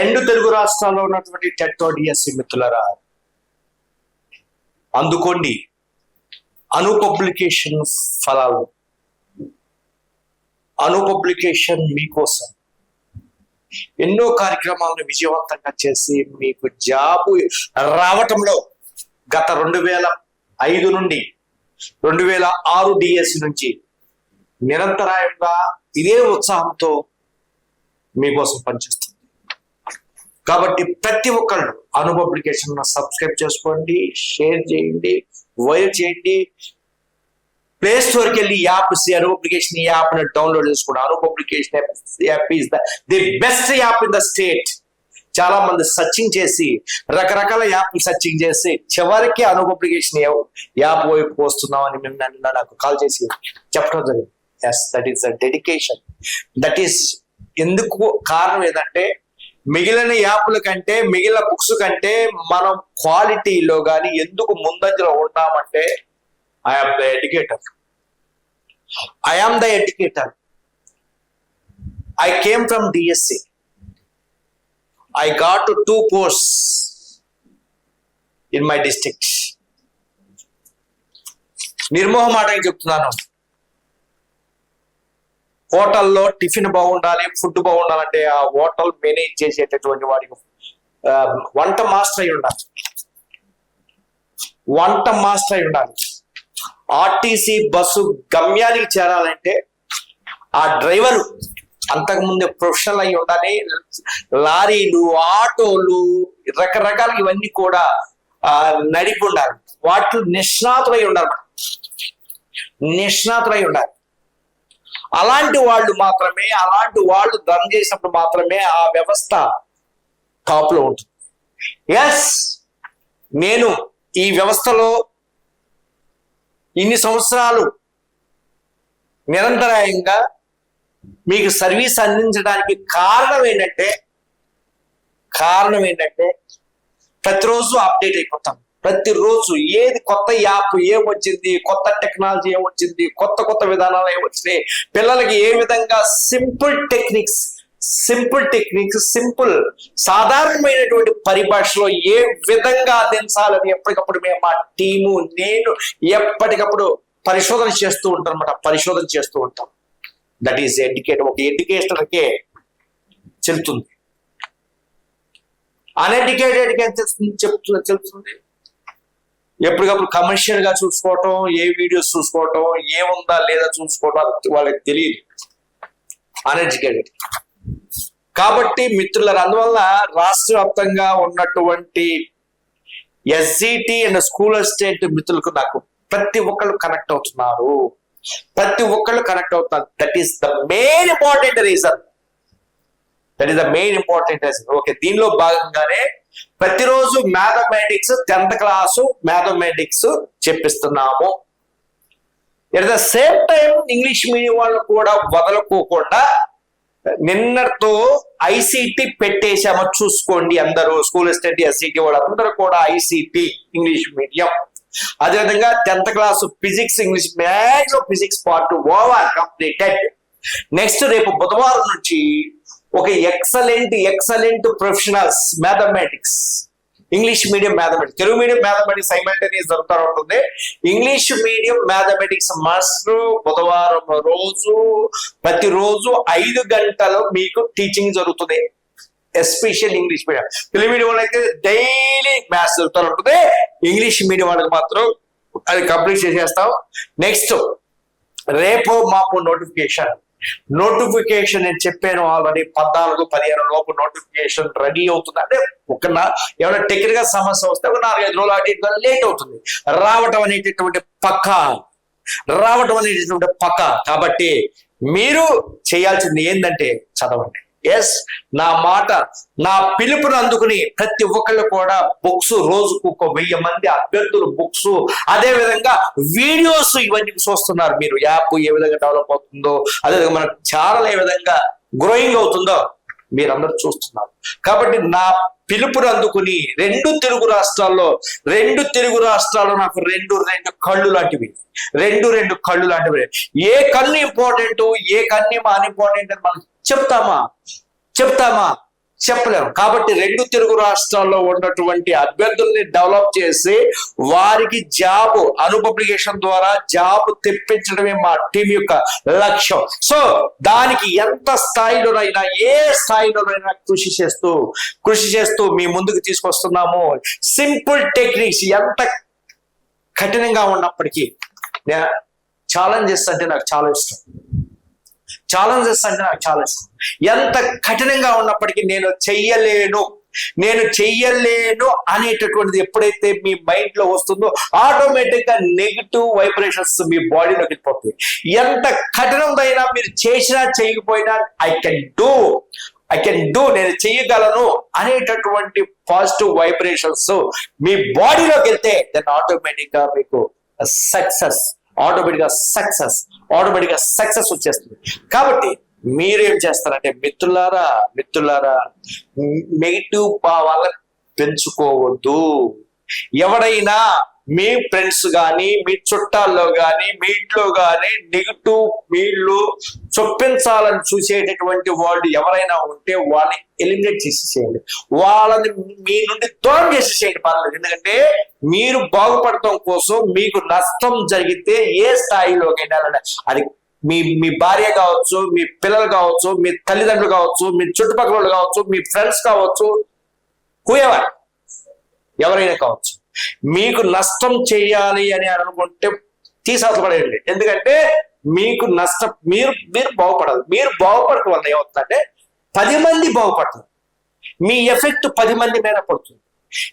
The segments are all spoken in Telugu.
రెండు తెలుగు రాష్ట్రాల్లో ఉన్నటువంటి టెట్టో డిఎస్సి మిత్రులరా అందుకోండి అను పబ్లికేషన్ ఫలాలు అను పబ్లికేషన్ మీకోసం ఎన్నో కార్యక్రమాలను విజయవంతంగా చేసి మీకు జాబు రావటంలో గత రెండు వేల ఐదు నుండి రెండు వేల ఆరు డిఎస్సి నుంచి నిరంతరాయంగా ఇదే ఉత్సాహంతో మీకోసం పనిచేస్తుంది కాబట్టి ప్రతి ఒక్కళ్ళు అనుభవ అప్లికేషన్ సబ్స్క్రైబ్ చేసుకోండి షేర్ చేయండి వైర్ చేయండి. ప్లే స్టోర్కి వెళ్ళి app Anu publication app download చేసుకోండి. Anu application app is the the best app in the state చాలా మంది సర్చింగ్ చేసి రకరకాల యాప్ సర్చింగ్ చేసి చివరికి అను పబ్లికేషన్ యాప్ వైపు వస్తున్నామని మేము నన్ను నాకు కాల్ చేసి చెప్పడం జరిగింది. Yes that is the dedication that is ఎందుకు కారణం ఏంటంటే మిగిలిన యాప్ల కంటే మిగిలిన బుక్స్ కంటే మనం క్వాలిటీలో కానీ ఎందుకు ముందంజలో ఉన్నామంటే I am the educator I am the educator I came from DSC I got two post in my district నిర్మోహమాటంగా చెప్తున్నాను. హోటల్లో టిఫిన్ బాగుండాలి ఫుడ్ బాగుండాలంటే ఆ హోటల్ మేనేజ్ చేసేటటువంటి వాడికి వంట మాస్టర్ అయి ఉండాలి. వంట మాస్టర్ అయి ఉండాలి. ఆర్టీసీ బస్సు గమ్యానికి చేరాలంటే ఆ డ్రైవరు అంతకుముందే ప్రొఫెషనల్ అయి ఉండాలి. లారీలు ఆటోలు రకరకాల ఇవన్నీ కూడా నడిపి ఉండాలి వాటిలో నిష్ణాతులై ఉండాలి నిష్ణాతులై ఉండాలి. అలాంటి వాళ్ళు మాత్రమే అలాంటి వాళ్ళు రన్ చేసినప్పుడు మాత్రమే ఆ వ్యవస్థ టాప్లో ఉంటుంది. ఎస్ నేను ఈ వ్యవస్థలో ఇన్ని సంవత్సరాలు నిరంతరాయంగా మీకు సర్వీస్ అందించడానికి కారణం ఏంటంటే కారణం ఏంటంటే ప్రతిరోజు అప్డేట్ అయిపోతాం. ప్రతిరోజు ఏది కొత్త యాప్ ఏమొచ్చింది కొత్త టెక్నాలజీ ఏమొచ్చింది కొత్త కొత్త విధానాలు ఏమొచ్చినాయి పిల్లలకి ఏ విధంగా simple techniques simple techniques simple సాధారణమైనటువంటి పరిభాషలో ఏ విధంగా అందించాలని ఎప్పటికప్పుడు మేము మా టీము నేను ఎప్పటికప్పుడు పరిశోధన చేస్తూ ఉంటాం అనమాట పరిశోధన చేస్తూ ఉంటాం. దట్ ఈస్ ఎడ్యుకేట్ ఒక ఎడ్యుకేషన్కే చెల్తుంది. అన్ఎడ్యుకేటెడ్కి ఎంత ఏం చెప్తుంది చెల్లుతుంది ఎప్పటికప్పుడు కమర్షియల్గా చూసుకోవటం ఏ వీడియోస్ చూసుకోవటం ఏముందా లేదా చూసుకోవటం అది వాళ్ళకి తెలియదు. అన్ఎడ్యుకేటెడ్ కాబట్టి మిత్రులారు అందువల్ల రాష్ట్ర వ్యాప్తంగా ఉన్నటువంటి ఎస్జిటి అండ్ స్కూల్ స్టేట్ మిత్రులకు నాకు ప్రతి ఒక్కళ్ళు కనెక్ట్ అవుతున్నారు. ప్రతి ఒక్కళ్ళు కనెక్ట్ అవుతున్నారు. That is the main important reason that is the main important reason okay దీనిలో భాగంగానే ప్రతిరోజు mathematics tenth class mathematics చెప్పిస్తున్నాము. At the same time English medium వాళ్ళు కూడా వదలకోకుండా నిన్నటితో ఐసీటీ పెట్టేశామో. చూసుకోండి అందరూ స్కూల్ స్టడీ ఎస్సీటీ వాళ్ళు అందరూ కూడా ఐసీటీ ఇంగ్లీష్ మీడియం అదేవిధంగా tenth class physics English maths physics part over completed next రేపు బుధవారం నుంచి ఒక excellent excellent professionals mathematics English medium mathematics Telugu medium mathematics simultaneous జరుగుతూ ఉంటుంది. ఇంగ్లీష్ మీడియం మ్యాథమెటిక్స్ మాస్టర్ బుధవారం రోజు ప్రతిరోజు ఐదు గంటలు మీకు టీచింగ్ జరుగుతుంది. Special English medium Telugu medium వాళ్ళకి డైలీ మ్యాథ్స్ జరుగుతూ ఉంటుంది. ఇంగ్లీష్ మీడియం వాళ్ళకి మాత్రం అది కంప్లీట్ చేసేస్తాం. నెక్స్ట్ రేపు మాపు నోటిఫికేషన్ నోటిఫికేషన్ నేను చెప్పాను ఆల్రెడీ పద్నాలుగు పదిహేను లోపు నోటిఫికేషన్ రెడీ అవుతుంది. అంటే ఒక ఏమైనా టెక్నికల్ సమస్య వస్తే ఒక నాలుగైదు రోజులు అటు లేట్ అవుతుంది. రావటం అనేటటువంటి పక్క రావటం అనేటటువంటి పక్క. కాబట్టి మీరు చేయాల్సింది ఏంటంటే చదవండి. ఎస్ నా మాట నా పిలుపును అందుకుని ప్రతి ఒక్కళ్ళు కూడా బుక్స్ రోజుకు ఒక వెయ్యి మంది అభ్యర్థులు బుక్స్ అదే విధంగా వీడియోస్ ఇవన్నీ చూస్తున్నారు మీరు. యాప్ ఏ విధంగా డెవలప్ అవుతుందో అదేవిధంగా మన ఛానల్ ఏ విధంగా గ్రోయింగ్ అవుతుందో. మీరందరూ చూస్తున్నారు. కాబట్టి నా పిలుపుని అందుకుని రెండు తెలుగు రాష్ట్రాల్లో రెండు తెలుగు రాష్ట్రాల్లో నాకు రెండు రెండు కళ్ళు లాంటివి. రెండు రెండు కళ్ళు లాంటివి. ఏ కన్ను ఇంపార్టెంట్ ఏ కన్ను అన్ ఇంపార్టెంట్ అని మనం చెప్తామా? చెప్తామా? చెప్పలేము. కాబట్టి రెండు తెలుగు రాష్ట్రాల్లో ఉన్నటువంటి అభ్యర్థుల్ని డెవలప్ చేసి వారికి జాబ్ అనుపబ్లికేషన్ ద్వారా జాబ్ తెప్పించడమే మా టీం యొక్క లక్ష్యం. సో దానికి ఎంత స్థాయిలోనైనా ఏ స్థాయిలోనైనా కృషి చేస్తూ కృషి చేస్తూ మీ ముందుకు తీసుకొస్తున్నాము. సింపుల్ టెక్నిక్స్ ఎంత కఠినంగా ఉన్నప్పటికీ. ఛాలెంజెస్ అంటే నాకు చాలా ఇష్టం. ఛాలెంజెస్ అంటే నాకు చాలా ఇష్టం. ఎంత కఠినంగా ఉన్నప్పటికీ నేను చెయ్యలేను. నేను చెయ్యలేను అనేటటువంటిది ఎప్పుడైతే మీ మైండ్లో వస్తుందో ఆటోమేటిక్గా నెగిటివ్ వైబ్రేషన్స్ మీ బాడీలోకి పోతాయి. ఎంత కఠినమైనా మీరు చేసినా చేయకపోయినా I can do I can do నేను చేయగలను అనేటటువంటి పాజిటివ్ వైబ్రేషన్స్ మీ బాడీలోకి వెళ్తే దెన్ ఆటోమేటిక్గా మీకు సక్సెస్ ఆటోమేటిక్గా సక్సెస్ ఆటోమేటిక్గా సక్సెస్ వచ్చేస్తుంది. కాబట్టి మీరేం చేస్తారంటే మిత్రులారా మిత్రులారా నెగిటివ్ భావాలను పెంచుకోవద్దు. ఎవడైనా మీ ఫ్రెండ్స్ కానీ మీ చుట్టాల్లో కానీ మీ ఇంట్లో కానీ నెగిటివ్ మీళ్ళు చొప్పించాలని చూసేటటువంటి వాళ్ళు ఎవరైనా ఉంటే వాళ్ళని ఎలిమినేట్ చేసేసేయండి. వాళ్ళని మీ నుండి దూరం చేసేసేయండి పర్లేదు ఎందుకంటే మీరు బాగుపడటం కోసం మీకు నష్టం జరిగితే ఏ స్థాయిలోకైనా అది మీ మీ భార్య కావచ్చు మీ పిల్లలు కావచ్చు మీ తల్లిదండ్రులు కావచ్చు మీ చుట్టుపక్కల వాళ్ళు కావచ్చు మీ ఫ్రెండ్స్ కావచ్చు హూఎవర్ ఎవరైనా కావచ్చు. మీకు నష్టం చేయాలి అని అనుకుంటే తీసవతపడేయండి ఎందుకంటే మీకు నష్టం మీరు మీరు బాగుపడదు మీరు బాగుపడటం వల్ల ఏమవుతుందంటే పది మంది బాగుపడుతుంది మీ ఎఫెక్ట్ పది మంది మీద పడుతుంది.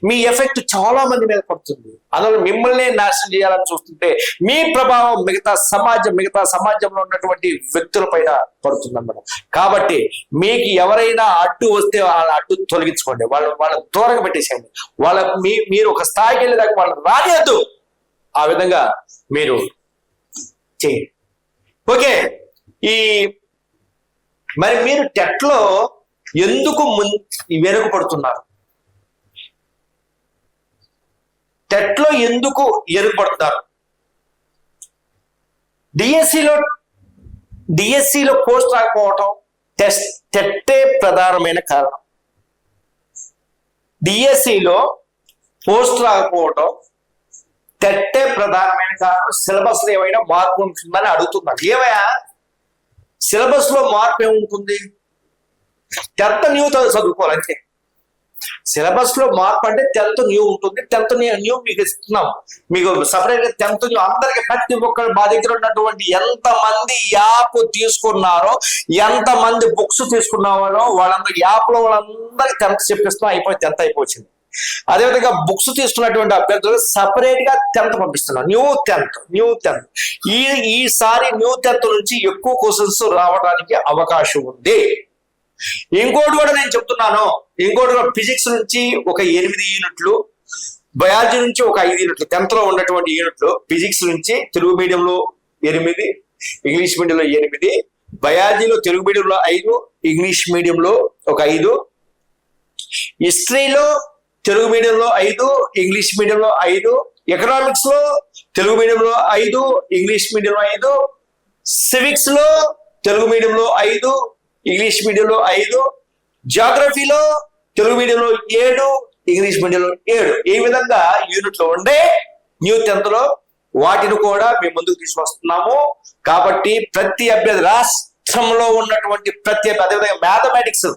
మీ ఎఫెక్ట్ చాలా మంది మీద పడుతుంది. అందులో మిమ్మల్ని నాశనం చేయాలని చూస్తుంటే మీ ప్రభావం మిగతా సమాజం మిగతా సమాజంలో ఉన్నటువంటి వ్యక్తుల పైన పడుతుంది అన్నమాట కాబట్టి మీకు ఎవరైనా అడ్డు వస్తే వాళ్ళ అడ్డు తొలగించుకోండి. వాళ్ళు వాళ్ళ దూరంగా పెట్టేసేయండి. వాళ్ళ మీ మీరు ఒక స్థాయికి వెళ్ళేదాకా వాళ్ళని రానియద్దు. ఆ విధంగా మీరు చేయండి. ఓకే. ఈ మరి మీరు టెట్లో ఎందుకు ముం వెనుకపడుతున్నారు టెట్లో ఎందుకు ఎరుగుపడుతున్నారు డిఎస్సిలో డిఎస్సిలో పోస్ట్ రాకపోవటం టెస్ట్ టెట్టే ప్రధానమైన కారణం. డిఎస్సిలో పోస్ట్ రాకపోవటం టెట్టే ప్రధానమైన కారణం. సిలబస్లో ఏమైనా మార్పు ఉంటుందని అడుగుతున్నారు. ఏమయ్యా? సిలబస్లో మార్పు ఏముంటుంది? టెన్త్ న్యూ చదువుకోవాలంటే సిలబస్లో మార్పు అంటే టెన్త్ న్యూ ఉంటుంది. టెన్త్ న్యూ మీకు ఇస్తున్నాం. మీకు సపరేట్గా టెన్త్ న్యూ అందరికి ప్రతి ఒక్కరు మా దగ్గర ఉన్నటువంటి ఎంత మంది యాప్ తీసుకున్నారో ఎంత మంది బుక్స్ తీసుకున్నారో వాళ్ళందరూ యాప్లో వాళ్ళందరికి టెన్త్ చెప్పిస్తున్నాం. అయిపోయి టెన్త్ అయిపోయింది. అదేవిధంగా బుక్స్ తీసుకున్నటువంటి అభ్యర్థులు సపరేట్గా టెన్త్ పంపిస్తున్నాం న్యూ టెన్త్ న్యూ టెన్త్. ఈ ఈసారి న్యూ టెన్త్ నుంచి ఎక్కువ క్వశ్చన్స్ రావడానికి అవకాశం ఉంది. ఇంకోటి కూడా నేను చెప్తున్నాను. ఇంకోటి కూడా ఫిజిక్స్ నుంచి ఒక ఎనిమిది యూనిట్లు బయాలజీ నుంచి ఒక ఐదు యూనిట్లు టెన్త్లో ఉన్నటువంటి యూనిట్లు ఫిజిక్స్ నుంచి తెలుగు మీడియంలో ఎనిమిది ఇంగ్లీష్ మీడియంలో ఎనిమిది బయాలజీలో తెలుగు మీడియంలో ఐదు ఇంగ్లీష్ మీడియంలో ఒక ఐదు హిస్టరీలో తెలుగు మీడియంలో ఐదు ఇంగ్లీష్ మీడియంలో ఐదు ఎకనామిక్స్లో తెలుగు మీడియంలో ఐదు ఇంగ్లీష్ మీడియంలో ఐదు సివిక్స్లో తెలుగు మీడియంలో ఐదు ఇంగ్లీష్ మీడియంలో ఐదు జాగ్రఫీలో తెలుగు మీడియంలో ఏడు ఇంగ్లీష్ మీడియంలో ఏడు. ఈ విధంగా యూనిట్లు ఉండే న్యూ టెన్త్లో వాటిని కూడా మేము ముందుకు తీసుకొస్తున్నాము. కాబట్టి ప్రతి అభ్యర్థి రాష్ట్రంలో ఉన్నటువంటి ప్రతి అభ్యర్థి అదేవిధంగా మ్యాథమెటిక్స్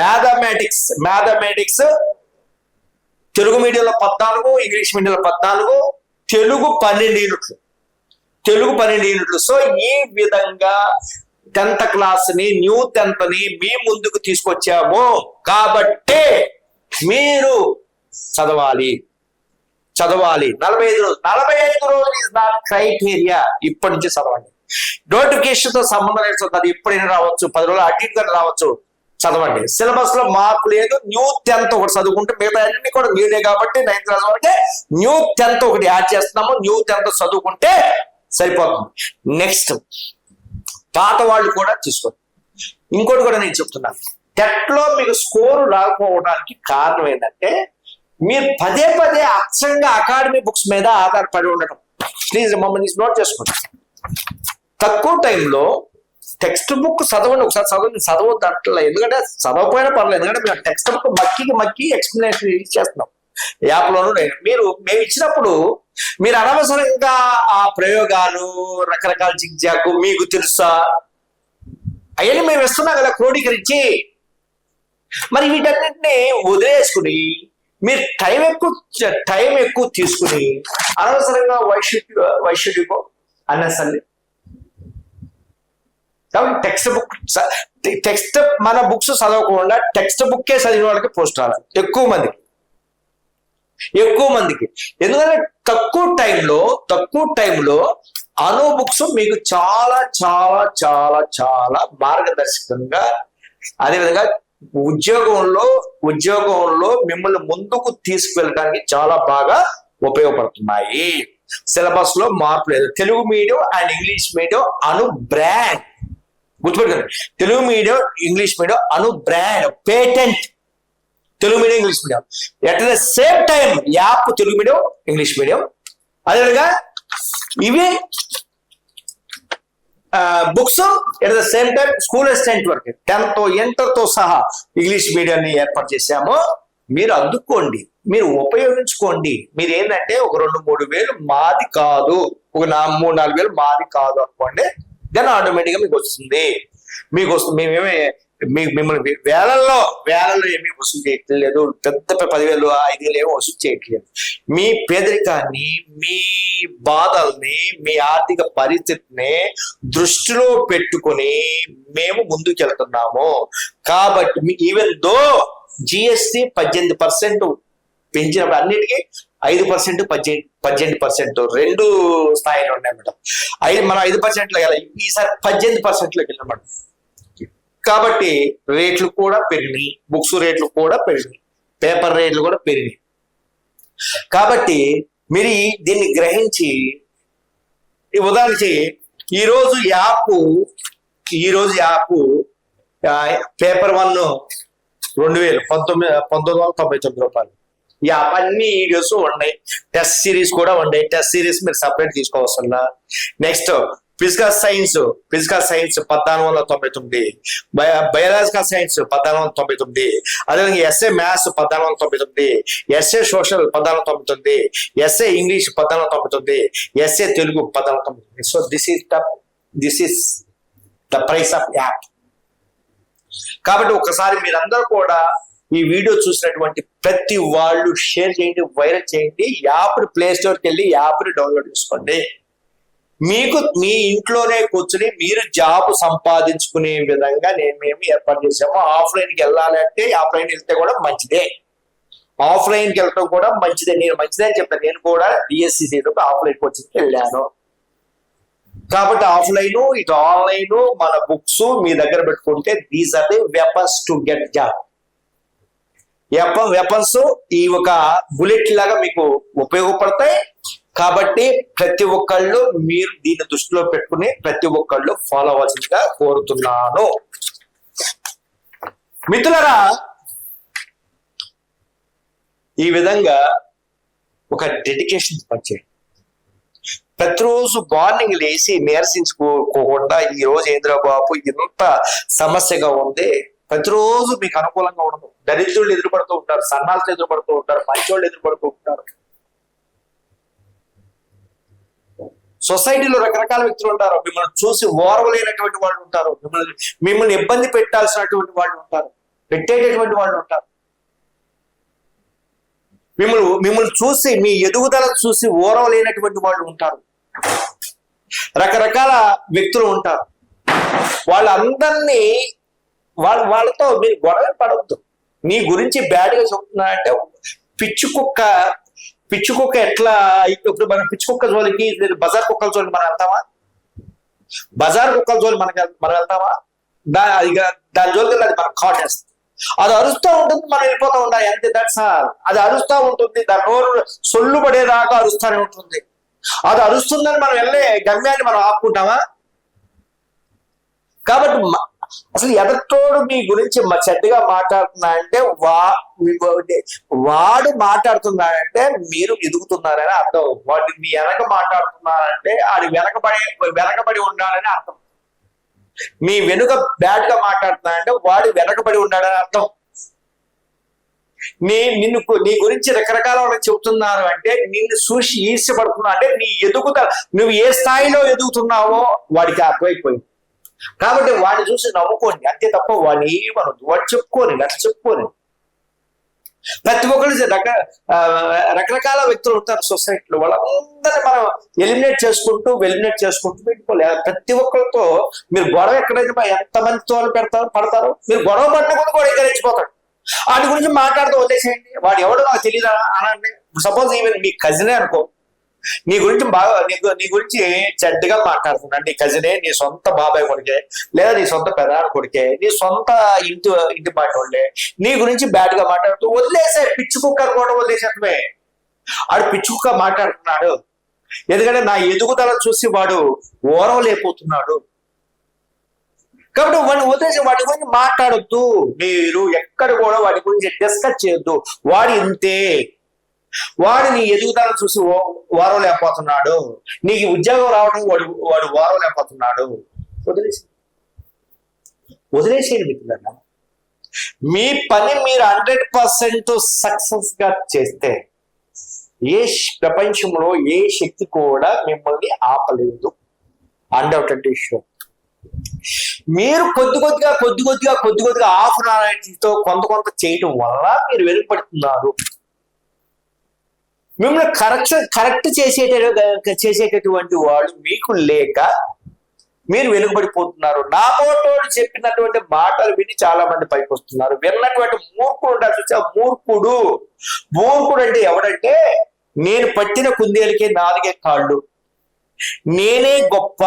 మ్యాథమెటిక్స్ మ్యాథమెటిక్స్ తెలుగు మీడియంలో పద్నాలుగు ఇంగ్లీష్ మీడియంలో పద్నాలుగు తెలుగు పన్నెండు యూనిట్లు. తెలుగు పన్నెండు యూనిట్లు. సో ఈ విధంగా టెన్త్ క్లాస్ని న్యూ టెన్త్ని మీ ముందుకు తీసుకొచ్చాము. కాబట్టే మీరు చదవాలి. చదవాలి. నలభై ఐదు రోజులు నలభై ఐదు రోజులు ఇస్ నాట్ క్రైటీరియా ఇప్పటి నుంచి చదవండి. నోటిఫికేషన్తో సంబంధం లేదు అది ఎప్పుడైనా రావచ్చు. పది రోజులు అడ్డీగా రావచ్చు. చదవండి. సిలబస్లో మార్పు లేదు. న్యూ టెన్త్ ఒకటి చదువుకుంటే మిగతా అన్ని కూడా మీరే కాబట్టి నైన్త్ క్లాస్ వరకే న్యూ టెన్త్ ఒకటి యాడ్ చేస్తున్నాము. న్యూ టెన్త్ చదువుకుంటే సరిపోతుంది. నెక్స్ట్ పాత వాళ్ళు కూడా తీసుకోండి ఇంకోటి కూడా నేను చెప్తున్నాను టెట్లో మీకు స్కోరు రాకపోవడానికి కారణం ఏంటంటే మీరు పదే పదే అచ్చంగా అకాడమీ బుక్స్ మీద ఆధారపడి ఉండటం. ప్లీజ్ మమ్మల్ని నోట్ చేసుకోండి. తక్కువ టైంలో టెక్స్ట్ బుక్ చదవండి. ఒకసారి చదవండి. చదవద్దు అట్లా ఎందుకంటే చదవకపోయినా పర్లేదు. ఎందుకంటే మేము టెక్స్ట్ బుక్ మక్కి మక్కి ఎక్స్ప్లెనేషన్ ఇచ్చేస్తున్నాం యాప్లోనూ మీరు మేము ఇచ్చినప్పుడు మీరు అనవసరంగా ఆ ప్రయోగాలు రకరకాల జిగ్జాగ్ మీకు తెలుసా? అవన్నీ మేము ఇస్తున్నాం కదా క్రోడీకరించి. మరి వీటన్నిటిని వదిలేసుకుని మీరు టైం ఎక్కువ టైం ఎక్కువ తీసుకుని అనవసరంగా వైశ్యుడ్ వైశ్యుడికో అన్నసరి కాబట్టి టెక్స్ట్ బుక్ టెక్స్ట్ మన బుక్స్ చదవకుండా టెక్స్ట్ బుక్కే చదివిన వాళ్ళకి పోస్ట్ రావాలి. ఎక్కువ మందికి. ఎక్కువ మందికి. ఎందుకంటే తక్కువ టైంలో తక్కువ టైంలో అను బుక్స్ మీకు చాలా చాలా చాలా చాలా మార్గదర్శకంగా అదేవిధంగా ఉద్యోగంలో ఉద్యోగంలో మిమ్మల్ని ముందుకు తీసుకువెళ్ళడానికి చాలా బాగా ఉపయోగపడుతున్నాయి. సిలబస్లో మార్పు లేదు. Telugu medium and English medium Anu brand. గుర్తుపెట్టుకోండి. Telugu medium English medium Anu brand patent. Telugu medium English medium. At the same time app Telugu medium English medium. అదేవిధంగా ఇవి books at the same time school assistant వరకు టెన్త్ ఇంటర్తో సహా ఇంగ్లీష్ మీడియాన్ని ఏర్పాటు చేశాము. మీరు అందుకోండి మీరు ఉపయోగించుకోండి. మీరు ఏంటంటే ఒక రెండు మూడు వేలు మాది కాదు. ఒక నా మూడు నాలుగు వేలు మాది కాదు అనుకోండి దెన్ ఆటోమేటిక్గా మీకు వస్తుంది. మీకు వస్తుంది మేమేమి మీ మిమ్మల్ని వేలల్లో వేలల్లో ఏమీ వసూలు చేయట్లేదు. పెద్ద పదివేలు ఐదు వేలు ఏమీ వసూలు చేయట్లేదు. మీ పేదరికాన్ని మీ బాధల్ని మీ ఆర్థిక పరిస్థితిని దృష్టిలో పెట్టుకొని మేము ముందుకు వెళ్తున్నాము కాబట్టి ఈవెన్ దో జిఎస్టి పద్దెనిమిది పర్సెంట్ పెంచినప్పుడు అన్నిటికీ ఐదు పర్సెంట్ పద్దెనిమిది పద్దెనిమిది పర్సెంట్ రెండు స్థాయిలో ఉన్నాయి మేడం. ఐదు మనం ఐదు పర్సెంట్లో వెళ్ళాలి. ఈసారి పద్దెనిమిది పర్సెంట్లోకి వెళ్ళాం మేడం. కాబట్టి రేట్లు కూడా పెరిగినాయి. బుక్స్ రేట్లు కూడా పెరిగినాయి. పేపర్ రేట్లు కూడా పెరిగినాయి. కాబట్టి మీరు దీన్ని గ్రహించి ఈ ఉదాహరణకి ఈరోజు యాప్ ఈరోజు యాప్ పేపర్ వన్ రెండు వేలు పంతొమ్మిది పంతొమ్మిది వందల తొంభై తొమ్మిది రూపాయలు. ఈ యాప్ అన్ని వీడియోస్ ఉన్నాయి. టెస్ట్ సిరీస్ కూడా ఉన్నాయి. టెస్ట్ సిరీస్ మీరు సపరేట్ తీసుకోవాల్సిన. Next physical science physical science పద్నాలుగు వందల తొంభై తొమ్మిది. బయాలజికల్ సైన్స్ పద్నాలుగు వందల తొంభై తొమ్మిది. అదేవిధంగా ఎస్ఏ మ్యాథ్స్ పద్నాలుగు వందల తొంభై తొమ్మిది. ఎస్ఏ సోషల్ పద్నాలుగు వందల తొంభై తొమ్మిది. ఎస్ఏ ఇంగ్లీష్ పద్నాలుగు వందల తొంభై తొమ్మిది. ఎస్ఏ తెలుగు పద్నాలుగు తొంభై తొమ్మిది. So this is the this is the price of app కాబట్టి ఒకసారి మీరందరూ కూడా ఈ వీడియో చూసినటువంటి ప్రతి వాళ్ళు షేర్ చేయండి వైరల్ చేయండి. యాప్ ప్లే స్టోర్కి వెళ్ళి యాప్ని డౌన్లోడ్ చేసుకోండి. మీకు మీ ఇంట్లోనే కూర్చుని మీరు జాబ్ సంపాదించుకునే విధంగా నేను మేము ఏర్పాటు చేసాము ఆఫ్లైన్కి వెళ్ళాలంటే ఆఫ్లైన్ వెళ్తే కూడా మంచిదే. ఆఫ్లైన్కి వెళ్ళడం కూడా మంచిదే. నేను మంచిదే అని చెప్పాను. నేను కూడా డిఎస్సి చేయడం ఆఫ్లైన్ కోచింగ్కి వెళ్ళాను. కాబట్టి ఆఫ్లైన్ ఇటు ఆన్లైన్ మన బుక్స్ మీ దగ్గర పెట్టుకుంటే these are the weapons to get job weapons ఈ ఒక బుల్లెట్ లాగా మీకు ఉపయోగపడతాయి. కాబట్టి ప్రతి ఒక్కళ్ళు మీరు దీన్ని దృష్టిలో పెట్టుకుని ప్రతి ఒక్కళ్ళు ఫాలో అవ్వాల్సిందిగా కోరుతున్నాను. మిత్రులరా ఈ విధంగా ఒక డెడికేషన్ పనిచేయండి ప్రతిరోజు మార్నింగ్ లేచి నీరసించుకోకుండా ఈ రోజు ఏంద్రా బాబు ఇంత సమస్యగా ఉంది. ప్రతిరోజు మీకు అనుకూలంగా ఉండదు. దరిద్రులు ఎదురుపడుతూ ఉంటారు సన్నాసులు ఎదురుపడుతూ ఉంటారు మంచోళ్ళు ఎదురుపడుతూ ఉంటారు. సొసైటీలో రకరకాల వ్యక్తులు ఉంటారు. మిమ్మల్ని చూసి ఓర్వలేనటువంటి వాళ్ళు ఉంటారు. మిమ్మల్ని మిమ్మల్ని ఇబ్బంది పెట్టాల్సినటువంటి వాళ్ళు ఉంటారు. పెట్టేటటువంటి వాళ్ళు ఉంటారు. మిమ్మల్ని మిమ్మల్ని చూసి మీ ఎదుగుదల చూసి ఓరవలేనటువంటి వాళ్ళు ఉంటారు. రకరకాల వ్యక్తులు ఉంటారు. వాళ్ళందరినీ వాళ్ళ వాళ్ళతో మీరు గొడవ పడవద్దు. నీ గురించి బ్యాడ్గా చెప్తున్నారంటే పిచ్చి కుక్క పిచ్చి కుక్క ఎట్లా ఇప్పుడు మనం పిచ్చి కుక్క జోలికి లేదు బజార్ కుక్కల జోలికి మనం వెళ్తామా? బజార్ కుక్కల జోలి మనకి మనం వెళ్తామా? దాని దాని జోలికి అది మనం కాటేస్తుంది అది అరుస్తూ ఉంటుంది మనం వెళ్ళిపోతూ ఉండాలి ఎంత దట్స్ సార్ అది అరుస్తూ ఉంటుంది దాని నోరు సొల్లు పడేదాకా అరుస్తూనే ఉంటుంది. అది అరుస్తుందని మనం వెళ్ళే గమ్యాన్ని మనం ఆపుకుంటామా? కాబట్టి అసలు ఎదటోడు మీ గురించి చెడ్డగా మాట్లాడుతున్నా అంటే వా వాడు మాట్లాడుతున్నాడంటే మీరు ఎదుగుతున్నారని అర్థం. వాడు మీ వెనక మాట్లాడుతున్నారంటే ఆడి వెనకబడి వెనకబడి ఉన్నాడని అర్థం. మీ వెనుక బ్యాడ్గా మాట్లాడుతున్నాడంటే వాడు వెనకబడి ఉన్నాడని అర్థం. నీ నిన్ను నీ గురించి రకరకాల వాళ్ళకి చెబుతున్నారు అంటే నిన్ను చూసి ఈర్ష్యపడుతున్నా అంటే నీ ఎదుగుతా నువ్వు ఏ స్థాయిలో ఎదుగుతున్నావో వాడికి అర్థమైపోయింది. కాబట్టి వాడిని చూసి నవ్వుకోండి. అంతే తప్ప వాడిని ఏమనొద్దు. వాడు చెప్పుకోని అట్లా చెప్పుకోని. ప్రతి ఒక్కరు రక ఆ, రకరకాల వ్యక్తులు ఉంటారు సొసైటీలో. వాళ్ళందరినీ మనం ఎలిమినేట్ చేసుకుంటూ ఎలిమినేట్ చేసుకుంటూ పెట్టుకోలే ప్రతి ఒక్కరితో మీరు గొడవ ఎక్కడైతే ఎంత తోలు పెడతారు పడతారు మీరు గొడవ పడిన కూడా కూడా ఎక్కరించిపోతాడు వాటి గురించి మాట్లాడుతూ వదిలేసేయండి. వాడు ఎవడో నాకు తెలియదా అనండి సపోజ్ ఈవెన్ మీ కజినే అనుకో నీ గురించి బాగా నీకు నీ గురించి చెడ్డగా మాట్లాడుతున్నాడు నీ కజినే నీ సొంత బాబాయ్ కొడుకే లేదా నీ సొంత పెదాడు కొడుకే నీ సొంత ఇంటి ఇంటి పాటి వాళ్ళే నీ గురించి బ్యాడ్గా మాట్లాడుతూ వదిలేసే పిచ్చి కుక్క కూడా వదిలేసేటమే ఆడు పిచ్చి కుక్క మాట్లాడుతున్నాడు. ఎందుకంటే నా ఎదుగుదల చూసి వాడు ఓరవలేకపోతున్నాడు. కాబట్టి వాడిని వదిలేసి వాటి గురించి మాట్లాడొద్దు. మీరు ఎక్కడ కూడా వాటి గురించి డిస్కస్ చేయొద్దు. వాడు ఇంతే. వాడు నీ ఎదుగుదలను చూసి ఓ- లేకపోతున్నాడు నీకు ఉద్యోగం రావడం వాడు వాడు ఓరవలేకపోతున్నాడు వదిలేసి వదిలేసేయండి మిత్రులన్నా మీ పని మీరు హండ్రెడ్ పర్సెంట్ సక్సెస్గా చేస్తే ఏ ప్రపంచంలో ఏ శక్తి కూడా మిమ్మల్ని ఆపలేదు. అన్డౌటెడ్ ఇష్యూ మీరు కొద్ది కొద్దిగా కొద్ది కొద్దిగా కొద్ది కొద్దిగా ఆఫ్ నాలెడ్జ్తో కొంత కొంత చేయటం వల్ల మీరు వెలుగుపడుతున్నారు మిమ్మల్ని కరెక్ట్ కరెక్ట్ చేసేట చేసేటటువంటి వాళ్ళు మీకు లేక మీరు వెలుగుబడిపోతున్నారు నా చెప్పినటువంటి మాటలు విని చాలా మంది పైకి వస్తున్నారు విన్నటువంటి మూర్ఖుడు ఉండాల్సి వచ్చి ఆ మూర్ఖుడు. మూర్ఖుడు అంటే ఎవడంటే నేను పట్టిన కుందేలకే నాలుగే కాళ్ళు. నేనే గొప్ప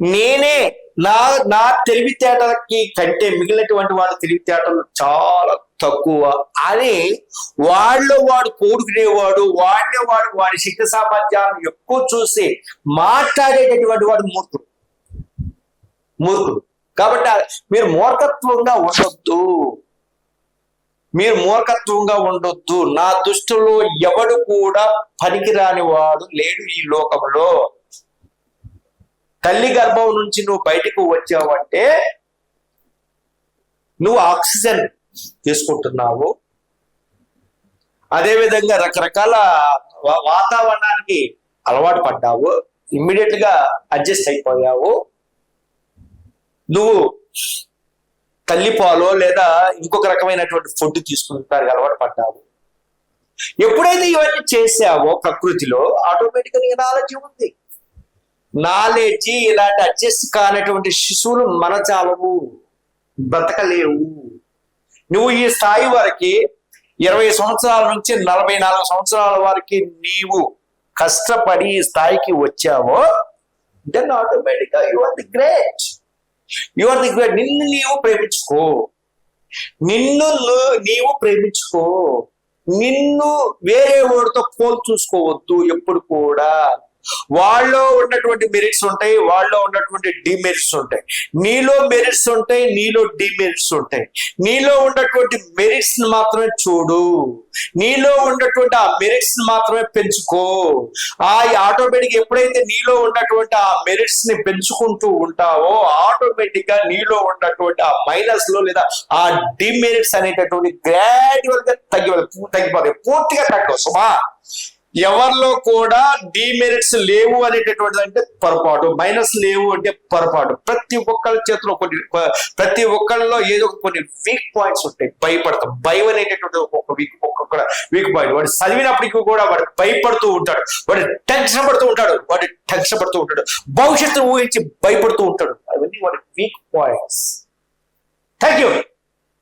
నేనే నా నా తెలివితేటలకి కంటే మిగిలినటువంటి వాళ్ళ తెలివితేటలు చాలా తక్కువ. అని వాళ్ళలో వాడు కోరుకునేవాడు వాడిని వాడు వాడి శక్తి సామర్థ్యాలను ఎక్కువ చూసి మాట్లాడేటటువంటి వాడు మూర్ఖుడు. మూర్ఖుడు. కాబట్టి మీరు మూర్ఖత్వంగా ఉండొద్దు. మీరు మూర్ఖత్వంగా ఉండొద్దు. నా దృష్టిలో ఎవడు కూడా పనికిరాని వాడు లేడు ఈ లోకంలో. తల్లి గర్భం నుంచి నువ్వు బయటకు వచ్చావంటే నువ్వు ఆక్సిజన్ తీసుకుంటున్నావు. అదేవిధంగా రకరకాల వా- వాతావరణానికి అలవాటు పడ్డావు. ఇమ్మీడియట్గా అడ్జస్ట్ అయిపోయావు. నువ్వు తల్లిపాలో లేదా ఇంకొక రకమైనటువంటి ఫుడ్ తీసుకుంటానికి అలవాటు పడ్డావు. ఎప్పుడైతే ఇవన్నీ చేసావో ప్రకృతిలో ఆటోమేటిక్గా గా నాలెడ్జ్ ఉంది నాలెడ్జ్ ఇలాంటి అడ్జస్ట్ కానటువంటి శిశువులు మన చాలవు బ్రతకలేవు. నువ్వు ఈ స్థాయి వరకు ఇరవై సంవత్సరాల నుంచి నలభై నాలుగు సంవత్సరాల వరకు నీవు కష్టపడి ఈ స్థాయికి వచ్చావో దెన్ ఆటోమేటిక్గా you are the great you are the great నిన్ను నీవు ప్రేమించుకో. నిన్ను నీవు ప్రేమించుకో. నిన్ను వేరే వాడితో పోల్ చూసుకోవద్దు ఎప్పుడు కూడా. వాళ్ళలో ఉన్నటువంటి మెరిట్స్ ఉంటాయి వాళ్ళలో ఉన్నటువంటి డిమెరిట్స్ ఉంటాయి. నీలో మెరిట్స్ ఉంటాయి నీలో డిమెరిట్స్ ఉంటాయి. నీలో ఉన్నటువంటి మెరిట్స్ని మాత్రమే చూడు. నీలో ఉన్నటువంటి ఆ మెరిట్స్ని మాత్రమే పెంచుకో. ఆ ఆటోమేటిక్ ఎప్పుడైతే నీలో ఉన్నటువంటి ఆ మెరిట్స్ని పెంచుకుంటూ ఉంటావో ఆటోమేటిక్గా నీలో ఉన్నటువంటి ఆ మైనస్లో లేదా ఆ డిమెరిట్స్ అనేటటువంటి గ్రాడ్యువల్గా తగ్గిపోతాయి తగ్గిపోతాయి పూర్తిగా తగ్గవు. సుమా. ఎవరిలో కూడా డిమెరిట్స్ లేవు అనేటటువంటిది అంటే పొరపాటు. మైనస్ లేవు అంటే పొరపాటు. ప్రతి ఒక్కరి చేతిలో కొన్ని ప్రతి ఒక్కరిలో ఏదో ఒక కొన్ని వీక్ పాయింట్స్ ఉంటాయి. భయపడతాం. భయం అనేటటువంటి ఒక్కొక్క వీక్ ఒక్కొక్క వీక్ పాయింట్ వాడు చదివినప్పటికీ కూడా వాడు భయపడుతూ ఉంటాడు. వాడు టెన్షన్ పడుతూ ఉంటాడు. వాడు టెన్షన్ పడుతూ ఉంటాడు. భవిష్యత్తును ఊహించి భయపడుతూ ఉంటాడు. అవన్నీ వాడి వీక్ పాయింట్స్ థ్యాంక్ యూ